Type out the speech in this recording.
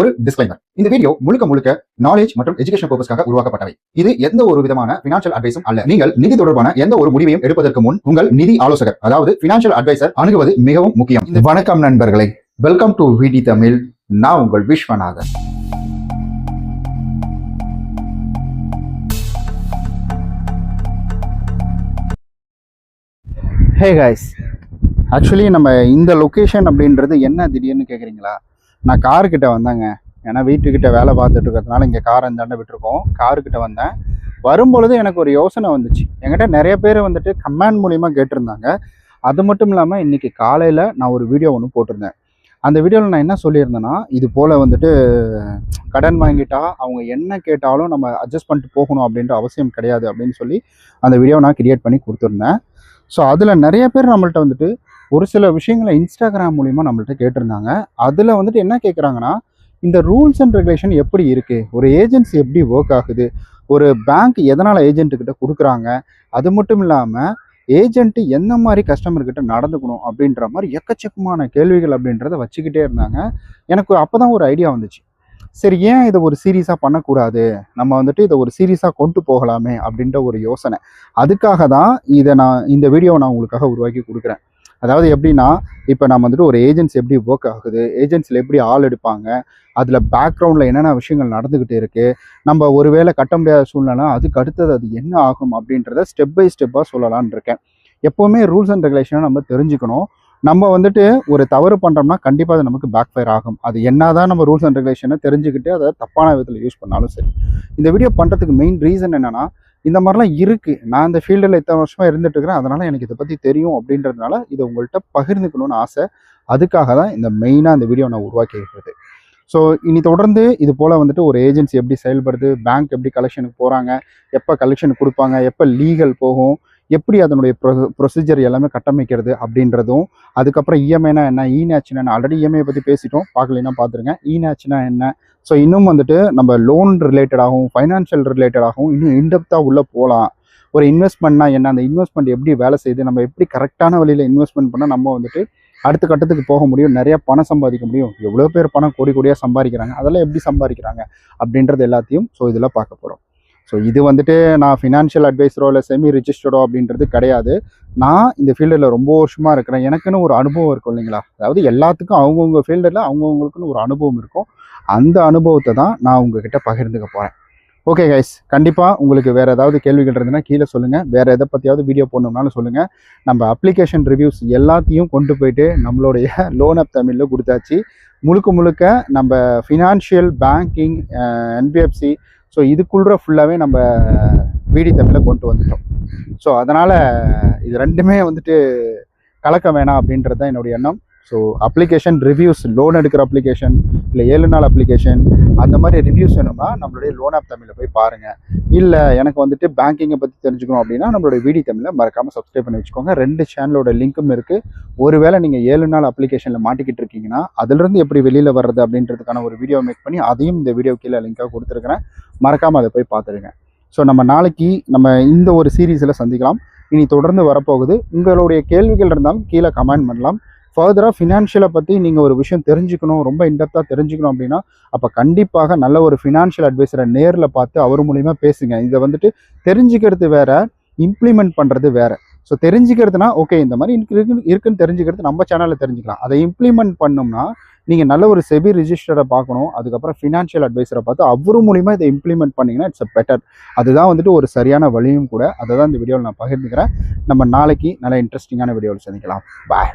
ஒரு டிஸ்க்ளைமர் இந்த வீடியோ முழுக்க முழுக்க நாலேஜ் மற்றும் எஜுகேஷன் பர்பஸ்க்காக உருவாக்கப்பட்டவை. இது எந்த ஒரு விதமான பினான்சியல் அட்வைஸும் அல்ல. நீங்கள் நிதி தொடர்பான எந்த ஒரு முடிவையும் எடுப்பதற்கு முன் உங்கள் நிதி ஆலோசகர் அதாவது பினான்சியல் அட்வைசர் அணுகுவது மிகவும் முக்கியம். இந்த வணக்கம் நண்பர்களே. வெல்கம் டு விடி தமிழ் நான் உங்கள் விஸ்வநாதன். ஹே காய்ஸ் ஆக்சுவலி நம்ம இந்த லொக்கேஷன் அப்படின்றது என்ன திடீர்னு கேட்குறீங்களா நான் காருக்கிட்ட வந்தேங்க. ஏன்னா வீட்டுக்கிட்ட வேலை பார்த்துட்டு இருக்கிறதுனால இங்கே கார் அந்தாண்ட விட்டுருக்கோம். காருக்கிட்ட வந்தேன். வரும்பொழுது எனக்கு ஒரு யோசனை வந்துச்சு. என்கிட்ட நிறைய பேர் வந்துட்டு கமெண்ட் மூலிமா கேட்டிருந்தாங்க. அது மட்டும் இல்லாமல் இன்றைக்கி காலையில் நான் ஒரு வீடியோ ஒன்று போட்டிருந்தேன். அந்த வீடியோவில் நான் என்ன சொல்லியிருந்தேன்னா இது போல் வந்துட்டு கடன் வாங்கிட்டா அவங்க என்ன கேட்டாலும் நம்ம அட்ஜஸ்ட் பண்ணிட்டு போகணும் அப்படின்ற அவசியம் கிடையாது அப்படின்னு சொல்லி அந்த வீடியோவை நான் கிரியேட் பண்ணி கொடுத்துருந்தேன். ஸோ அதில் நிறைய பேர் நம்மள்ட்ட வந்துட்டு ஒரு சில விஷயங்களை இன்ஸ்டாகிராம் மூலிமா நம்மள்ட்ட கேட்டிருந்தாங்க. அதில் வந்துட்டு என்ன கேட்குறாங்கன்னா இந்த ரூல்ஸ் அண்ட் ரெகுலேஷன் எப்படி இருக்குது ஒரு ஏஜென்சி எப்படி ஒர்க் ஆகுது? ஒரு பேங்க் எதனால் ஏஜென்ட்டுக்கிட்ட கொடுக்குறாங்க? அது மட்டும் இல்லாமல் ஏஜென்ட்டு எந்த மாதிரி கஸ்டமர்கிட்ட நடந்துக்கணும் அப்படின்ற மாதிரி எக்கச்சக்கமான கேள்விகள் அப்படின்றத வச்சுக்கிட்டே இருந்தாங்க. எனக்கு அப்போ தான் ஒரு ஐடியா வந்துச்சு. சரி ஏன் இதை ஒரு சீரியஸாக பண்ணக்கூடாது? நம்ம வந்துட்டு இதை ஒரு சீரியஸாக கொண்டு போகலாமே அப்படின்ற ஒரு யோசனை. அதுக்காக தான் இதை நான் இந்த வீடியோவை நான் உங்களுக்காக உருவாக்கி கொடுக்குறேன். அதாவது எப்படின்னா இப்போ நம்ம வந்துட்டு ஒரு ஏஜென்சி எப்படி ஒர்க் ஆகுது ஏஜென்சியில் எப்படி ஆள் எடுப்பாங்க அதில் பேக்ரவுண்டில் என்னென்ன விஷயங்கள் நடந்துக்கிட்டு இருக்குது நம்ம ஒருவேளை கட்ட முடியாத சூழ்நிலை அதுக்கு அடுத்தது அது என்ன ஆகும் அப்படின்றத ஸ்டெப் பை ஸ்டெப்பாக சொல்லலான் இருக்கேன். எப்போவுமே ரூல்ஸ் அண்ட் ரெகுலேஷனை நம்ம தெரிஞ்சுக்கணும். நம்ம வந்துட்டு ஒரு தவறு பண்ணுறோம்னா கண்டிப்பாக அது நமக்கு பேக் ஃபயர் ஆகும். அது என்ன தான் நம்ம ரூல்ஸ் அண்ட் ரெகுலேஷனை தெரிஞ்சுக்கிட்டு அதை தப்பான விதத்தில் யூஸ் பண்ணாலும் சரி. இந்த வீடியோ பண்ணுறதுக்கு மெயின் ரீசன் என்னென்னா இந்த மாதிரிலாம் இருக்குது நான் இந்த ஃபீல்டில் இத்தனை வருஷமாக இருந்துட்டு இருக்கிறேன். அதனால் எனக்கு இதை பற்றி தெரியும் அப்படின்றதுனால இதை உங்கள்கிட்ட பகிர்ந்துக்கணும்னு ஆசை. அதுக்காக தான் இந்த மெயினாக இந்த வீடியோ நான் உருவாக்கி இருக்கிறது. ஸோ இனி தொடர்ந்து இது போல் வந்துட்டு ஒரு ஏஜென்சி எப்படி செயல்படுது பேங்க் எப்படி கலெக்ஷனுக்கு போகிறாங்க எப்போ கலெக்ஷனுக்கு கொடுப்பாங்க எப்போ லீகல் போகும் எப்படி அதனுடைய ப்ரொ ப்ரொசீஜர் எல்லாமே கட்டமைக்கிறது அப்படின்றதும் அதுக்கப்புறம் இஎம்ஐனா என்ன இநேச்சுனா என்ன? ஆல்ரெடி இஎம்ஐ பற்றி பேசிட்டோம். பார்க்கலைன்னா பார்த்துருங்க. இநேச்சுனா என்ன? ஸோ இன்னும் வந்துட்டு நம்ம லோன் ரிலேட்டடாகவும் ஃபைனான்ஷியல் ரிலேட்டடாகவும் இன்னும் இன்டெப்த்தாக உள்ளே போகலாம் ஒரு இன்வெஸ்ட்மெண்ட்னா என்ன? அந்த இன்வெஸ்ட்மெண்ட் எப்படி வேலை செய்யுது நம்ம எப்படி கரெக்டான வழியில் இன்வெஸ்ட்மெண்ட் பண்ணால் நம்ம வந்துட்டு அடுத்த கட்டத்துக்கு போக முடியும்? நிறையா பணம் சம்பாதிக்க முடியும். எவ்வளோ பேர் பணம் கோடி கோடியாக சம்பாதிக்கிறாங்க. அதெல்லாம் எப்படி சம்பாதிக்கிறாங்க? அப்படின்றது எல்லாத்தையும் ஸோ இதில் பார்க்க போகிறோம் ஸோ இது வந்துட்டு நான் ஃபினான்ஷியல் அட்வைஸரோ இல்லை செமி ரிஜிஸ்டர்டோ அப்படின்றது கிடையாது. நான் இந்த ஃபீல்டில் ரொம்ப வருஷமாக இருக்கிறேன். எனக்குன்னு ஒரு அனுபவம் இருக்கும் இல்லைங்களா? அதாவது எல்லாத்துக்கும் அவங்கவுங்க ஃபீல்டில் அவங்கவுங்களுக்குன்னு ஒரு அனுபவம் இருக்கும். அந்த அனுபவத்தை தான் நான் உங்ககிட்ட பகிர்ந்துக்க போகிறேன் ஓகே கைஸ் கண்டிப்பாக உங்களுக்கு வேறு ஏதாவது கேள்விகள் இருந்ததுன்னா கீழே சொல்லுங்கள் வேறு எதை பற்றியாவது வீடியோ போடணும்னாலும் சொல்லுங்கள் நம்ம அப்ளிகேஷன் ரிவ்யூஸ் எல்லாத்தையும் கொண்டு போயிட்டு நம்மளுடைய லோன் அப் தமிழில் கொடுத்தாச்சு. முழுக்க முழுக்க நம்ம ஃபினான்ஷியல் பேங்கிங் என்பிஎஃப்சி ஸோ இதுக்குள்ள ஃபுல்லாகவே நம்ம வீடி தமிழில் கொண்டு வந்துட்டோம். ஸோ அதனால் இது ரெண்டுமே வந்துட்டு கலக்க வேணாம் அப்படின்றது தான் என்னுடைய எண்ணம். ஸோ அப்ளிகேஷன் ரிவ்யூஸ் லோன் எடுக்கிற அப்ளிகேஷன் இல்லை ஏழு நாள் அப்ளிகேஷன் அந்த மாதிரி ரிவ்யூஸ் வேணும்னா நம்மளுடைய லோன் ஆப் தமிழில் போய் பாருங்கள் இல்லை எனக்கு வந்துட்டு பேங்கிங்கை பற்றி தெரிஞ்சுக்கணும் அப்படின்னா நம்மளுடைய விடி தமிழில் மறக்காமல் சப்ஸ்கிரைப் பண்ணி வச்சுக்கோங்க. ரெண்டு சேனலோட லிங்க்கும் இருக்குது ஒருவேளை நீங்கள் ஏழு நாள் அப்ளிகேஷனில் மாட்டிக்கிட்டு இருக்கீங்கன்னா அதுலேருந்து எப்படி வெளியில் வர்றது அப்படின்றதுக்கான ஒரு வீடியோ மேக் பண்ணி அதையும் இந்த வீடியோ கீழே லிங்காக கொடுத்துருக்குறேன். மறக்காமல் அதை போய் பார்த்துருங்க. ஸோ நம்ம நாளைக்கு நம்ம இந்த ஒரு சீரீஸில் சந்திக்கலாம். இனி தொடர்ந்து வரப்போகுது. உங்களுடைய கேள்விகள் இருந்தாலும் கீழே கமெண்ட் பண்ணலாம். ஃபர்தராக ஃபினான்ஷியலை பற்றி நீங்கள் ஒரு விஷயம் தெரிஞ்சுக்கணும் ரொம்ப இன்டெப்த்தாக தெரிஞ்சுக்கணும் அப்படின்னா அப்போ கண்டிப்பாக நல்ல ஒரு ஃபினான்ஷியல் அட்வைஸரை நேரில் பார்த்து அவர் மூலிமா பேசுங்க. இதை வந்துட்டு தெரிஞ்சுக்கிறது வேற இம்ப்ளிமெண்ட் பண்ணுறது வேற. ஸோ தெரிஞ்சுக்கிறதுனா ஓகே இந்த மாதிரி இருக்கு இருக்குன்னு தெரிஞ்சுக்கிறது நம்ம சேனலில் தெரிஞ்சுக்கலாம். அதை இம்ப்ளிமெண்ட் பண்ணோம்னா நீங்கள் நல்ல ஒரு செபி ரிஜிஸ்டரை பார்க்கணும். அதுக்கப்புறம் ஃபினான்ஷியல் அட்வைஸரை பார்த்து அவர் மூலிமா இதை இம்ப்ளிமெண்ட் பண்ணிங்கன்னா இட்ஸ் அ பெட்டர் அதுதான் வந்துட்டு ஒரு சரியான வழியும் கூட. அதை தான் இந்த வீடியோவில் நான் பகிர்ந்துக்கிறேன். நம்ம நாளைக்கு நல்ல இன்ட்ரெஸ்டிங்கான வீடியோவில் சந்திக்கலாம். பாய்